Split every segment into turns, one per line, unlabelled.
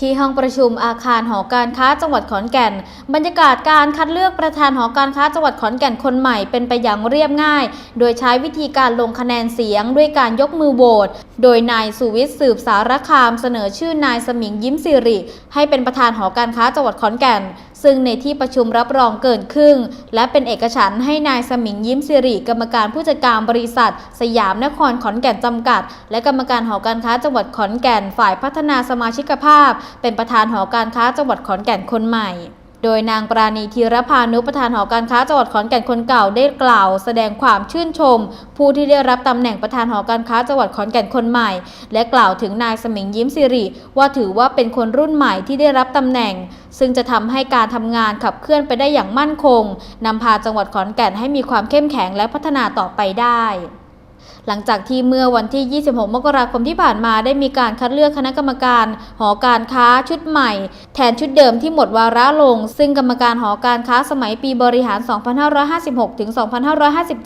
ที่ห้องประชุมอาคารหอการค้าจังหวัดขอนแก่น บรรยากาศการคัดเลือกประธานหอการค้าจังหวัดขอนแก่นคนใหม่เป็นไปอย่างเรียบง่าย โดยใช้วิธีการลงคะแนนเสียงด้วยการยกมือโหวต โดยนายสุวิทย์สืบสารคามเสนอชื่อนายสมิงยิ้มสิริ ให้เป็นประธานหอการค้าจังหวัดขอนแก่น ซึ่งในที่ประชุมรับรองเกินครึ่ง และเป็นเอกฉันให้นายสมิงยิ้มสิริกรรมการผู้จัดการบริษัท สยามนครขอนแก่นจำกัด และกรรมการหอการค้าจังหวัดขอนแก่นฝ่ายพัฒนาสมาชิกภาพ เป็นประธานหอการค้าจังหวัดขอนแก่นคนใหม่ โดยนางปราณีธีรพานุประธานหอการค้าจังหวัดขอนแก่นคนเก่าได้กล่าว แสดงความชื่นชม ผู้ที่ได้รับตำแหน่งประธานหอการค้าจังหวัดขอนแก่นคนใหม่ และกล่าวถึงนายสมิงยิ้มสิริ ว่าถือว่าเป็นคนรุ่นใหม่ที่ได้รับตำแหน่ง ซึ่งจะทำให้การทำงานขับเคลื่อนไปได้อย่างมั่นคงนำพาจังหวัดขอนแก่นให้มีความเข้มแข็งและพัฒนาต่อไปได้ หลังจากที่เมื่อวันที่ 26 มกราคมที่ผ่านมาได้มีการคัดเลือกคณะกรรมการ หอการค้าชุดใหม่ แทนชุดเดิมที่หมดวาระลง ซึ่งกรรมการหอการค้าสมัยปีบริหาร 2556 ถึง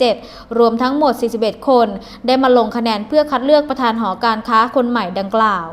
2557 รวมทั้งหมด 41 คน ได้มาลงคะแนนเพื่อคัดเลือกประธานหอการค้าคนใหม่ดังกล่าว